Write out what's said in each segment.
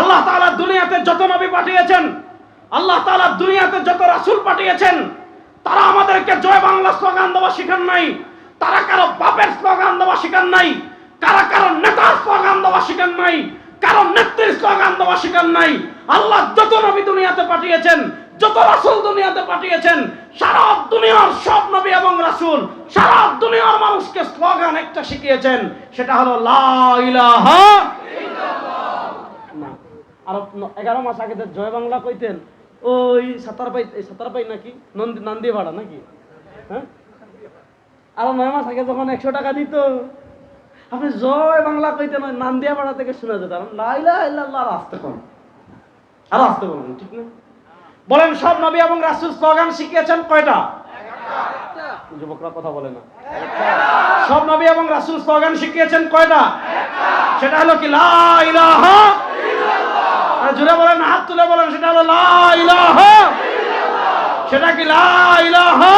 আল্লাহ তাআলা দুনিয়াতে যত নবী পাঠিয়েছেন, আল্লাহ তাআলা দুনিয়াতে যত রাসুল পাঠিয়েছেন, তারা আমাদেরকে জয় বাংলা স্লোগান দেওয়া শিখান নাই, তারা কারও বাপের স্লোগান দেওয়া শিখান নাই, কারা কারও নেতার স্লোগান দেওয়া শিখান নাই, কারও নেত্রীর স্লোগান দেওয়া শিখান নাই। আল্লাহ যত নবী দুনিয়াতে পাঠিয়েছেন, যত রাসূল দুনিয়াতে পাঠিয়েছেন, সারা দুনিয়ার সব নবী এবং রাসূল, সারা দুনিয়ার মানুষকে স্লোগান একটা শিখিয়েছেন, সেটা হলো লা না আর এগারো মাস আগে জয় বাংলা কইতেন, ওই সাতার পাই এই সাতার পাই নাকি? নন্দী নান্দি ভাড়া নাকি? হ্যাঁ? আর নয় মাস আগে যখন একশো টাকা দিত, আপনি জয় বাংলা কইতেন ওই নান্দিয়া ভাড়া থেকে শুনে যেতাম লাইলা আর আসতে কম আর আসতে বলুন ঠিক না? বলেন, সব নবী এবং রাসূল স্লোগান শিখিয়েছেন কয়টা? যুবকরা কথা বলে না। সব নবী এবং রাসুল স্লোগান শিখিয়েছেন কয়টা? সেটা হলো কি, লা ইলাহা জুড়ে বলেন, হাত তুলে বলেন, সেটা হলো লা ইলাহা সেটা কি লা ইলাহা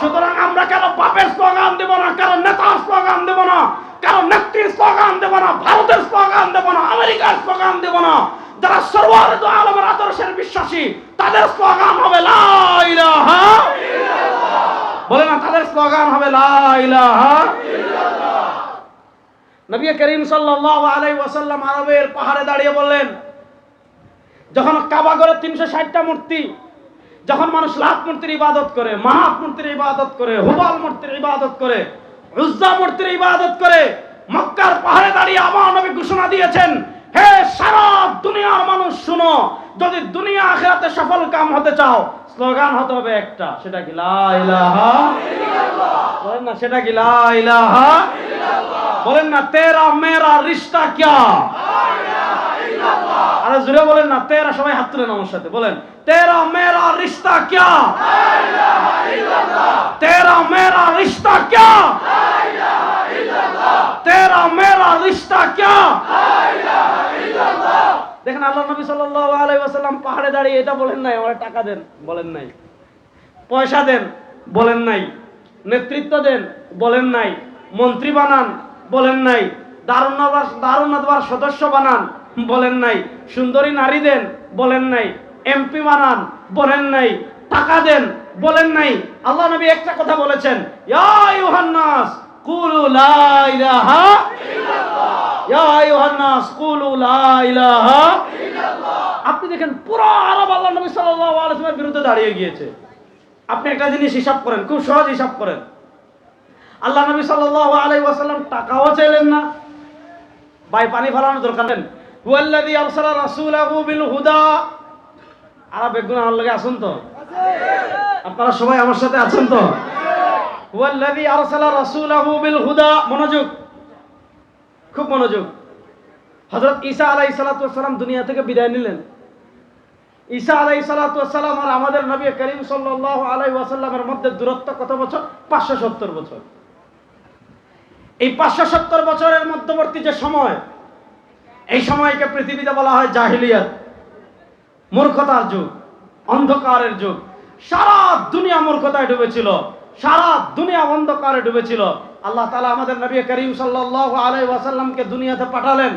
সুতরাং আমরা কারও বাপের স্লোগান দেব না কারও নেতার স্লোগান দেব না কারও নেত্রীর স্লোগান দেব না, ভারতের স্লোগান দেব না, আমেরিকার স্লোগান দেব না? যারা সর্বহারিত আলমের আদর্শের বিশ্বাসী, তাদের স্লোগান হবে লা ইলাহা বলে না, তাদের স্লোগান হবে লা ইলাহা নবী করিম সাল্লাল্লাহু আলাইহি ওয়াসাল্লাম আরবের পাহাড়ে দাঁড়িয়ে বললেন, যখন কাবা করে তিনশো ষাটটা মূর্তি, যখন মানুষ লাত মূর্তির ইবাদত করে, মাহাত মূর্তির ইবাদত করে, হুবাল মূর্তির ইবাদত করে, উজ্জা মূর্তির ইবাদত করে, মক্কার পাহাড়ে দাঁড়িয়ে আমার নবী ঘোষণা দিয়েছেন, হে সারা দুনিয়ার মানুষ শুনো, যদি দুনিয়া আখেরাতে সফল কাম হতে চাও, স্লোগান হতে হবে একটা, সেটা কি লা ইলাহা না, সেটা কি লা ইলাহা বলেন না, তেরা, মেরা, রিশতা ক্যা? আরে জুড়ে বলেন না, তেরা সবাই হাত তুলেন আমার সাথে, বলেন, তেরা, মেরা, রিশতা ক্যা? তেরা, মেরা, রিশতা ক্যা? তেরা, মেরা, রিশতা ক্যা? দেখেন আল্লাহ নবী সাল্লাল্লাহু আলাইহি ওয়াসাল্লাম পাহাড়ে দাঁড়িয়ে এটা বলেন নাই, আমার টাকা দেন বলেন নাই। পয়সা দেন বলেন নাই। নেতৃত্ব দেন বলেন নাই। মন্ত্রী বানান বলেন নাই দারুণাবার দারুণাবার সদস্য বানান, বলেন নাই। সুন্দরী নারী দেন, বলেন নাই। এমপি বানান, বলেন নাই। টাকা দেন, বলেন নাই। আল্লাহ নবী একটা কথা বলেছেন ইউহান্নাস, কুলু লা ইলাহা ইউহান্নাস, কুলু লা ইলাহা আপনি দেখেন, পুরো আরব আল্লাহ নবী সাল্লাল্লাহু আলাইহি ওয়াসাল্লামের বিরুদ্ধে দাঁড়িয়ে গিয়েছে। আপনি একটা জিনিস হিসাব করেন, খুব সহজ হিসাব করেন। আল্লাহ নবী সাল্লাল্লাহু আলাইহি ওয়াসাল্লাম টাকাও চাইলেন না। ভাই, পানি ফেলানোর দরকার নেই। হুয়াল্লাযী আরসালা রাসূলাহু বিল হুদা আর বেগুন আমার লগে আসুন তো? আপনারা সবাই আমার সাথে আছেন তো? হুয়াল্লাযী আরসালা রাসূলাহু বিল হুদা মনোযোগ। খুব মনোযোগ। হযরত ঈসা আলাইহিস সালাতু ওয়াসসালাম দুনিয়া থেকে বিদায় নিলেন। ঈসা আলাইহিস সালাতু ওয়াসসালাম আর আমাদের নবী করিম সাল্লাল্লাহু আলাইহি ওয়াসাল্লামের মধ্যে দূরত্ব কত বছর? 570 বছর। এই 570 বছরের মধ্যবর্তী যে সময়, এই সময়কে পৃথিবীতে বলা হয় জাহিলিয়াত, মূর্খতার যুগ, অন্ধকারের যুগ। সারা দুনিয়া মূর্খতায় ডুবেছিল, সারা দুনিয়া অন্ধকারে ডুবেছিল। আল্লাহ তাআলা আমাদের নবী করিম সাল্লাল্লাহু আলাই ওয়াসাল্লামকে দুনিয়াতে পাঠালেন।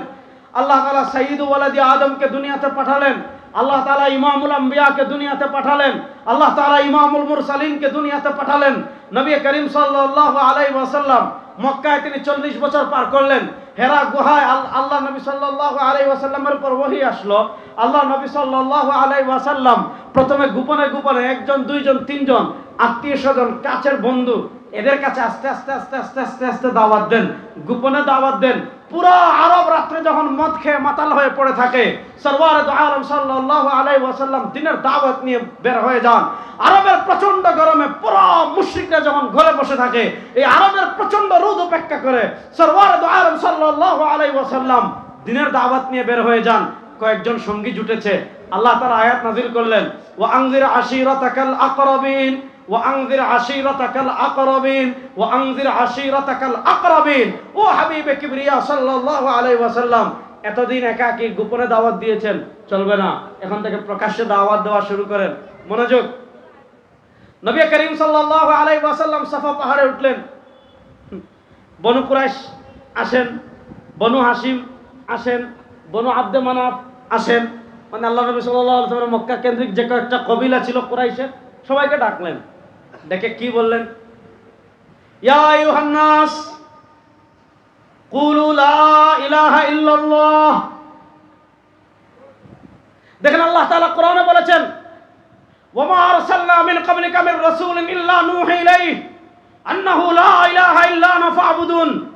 আল্লাহ তালা সাইয়্যিদু ওয়ালাদি আদমকে দুনিয়াতে পাঠালেন। আল্লাহ তাআলা ইমামুল আম্বিয়াকে দুনিয়াতে পাঠালেন। আল্লাহ তাআলা ইমামুল মুরসালিনকে দুনিয়াতে পাঠালেন। নবী করিম সাল্লাল্লাহু আলাইহি ওয়াসাল্লাম মক্কায় তিনি চল্লিশ বছর পার করলেন। হেরা গুহায় আল- আল্লাহ নবী সাল্লাল্লাহু আলাইহি ওয়াসাল্লামের উপর ওহী আসলো। আল্লাহ নবী সাল্লাল্লাহু আলাইহি ওয়াসাল্লাম প্রথমে গোপনে গোপনে একজন, দুইজন, তিনজন আত্মীয় স্বজন কাছের বন্ধু এদের কাছে আস্তে আস্তে আস্তে আস্তে আস্তে আস্তে দাওয়াত দেন, গোপনে দাওয়াত দেন। পুরো আরব রাত্রে যখন মদ খেয়ে মাতাল হয়ে পড়ে থাকে সরওয়ার আলম সাল্লাল্লাহু আলাইহি ওয়াসাল্লাম দিনের দাওয়াত নিয়ে বের হয়ে যান। আরবের প্রচণ্ড গরমে পুরো মুশরিকরা যখন ঘরে বসে থাকে, এই আরবের প্রচণ্ড রোদ উপেক্ষা করে সরওয়ার দু আলম সাল্লাল্লাহু আলাইহি ওয়াসাল্লাম দিনের দাওয়াত নিয়ে বের হয়ে যান। কয়েকজন সঙ্গী জুটেছে আল্লাহ তাআলা আয়াত নাযিল করলেন, ওয়া আনজির আশিরাতাকাল আকরাবিন, ওয়া আনজির আশিরাতাকাল আকরাবিন, ওয়া আনজির আশিরাতাকাল আকরাবিন। ও হাবিবে কিবরিয়া সাল্লাল্লাহু আলাইহি ওয়াসাল্লাম, এতদিন একাকী গোপনে দাওয়াত দিয়েছেন, চলবে না, এখন থেকে প্রকাশ্যে দাওয়াত দেওয়া শুরু করেন। মনোযোগ। নবী করিম সাল্লাল্লাহু আলাইহি ওয়াসাল্লাম সাফা পাহাড়ে উঠলেন। বনু কুরাইশ আসেন, বনু হাসিম আসেন, বনু আব্দে মানাফ আসেন মানে আল্লাহ নবী আলাইহি মক্কা কেন্দ্রিক যে কয়েকটা কবিলা ছিল কুরাইশের, সবাইকে ডাকলেন। ডেকে কি বললেন? ইয়া দেখেন আল্লাহ তাআলা কোরআনে বলেছেন আনা ফা'বুদুন।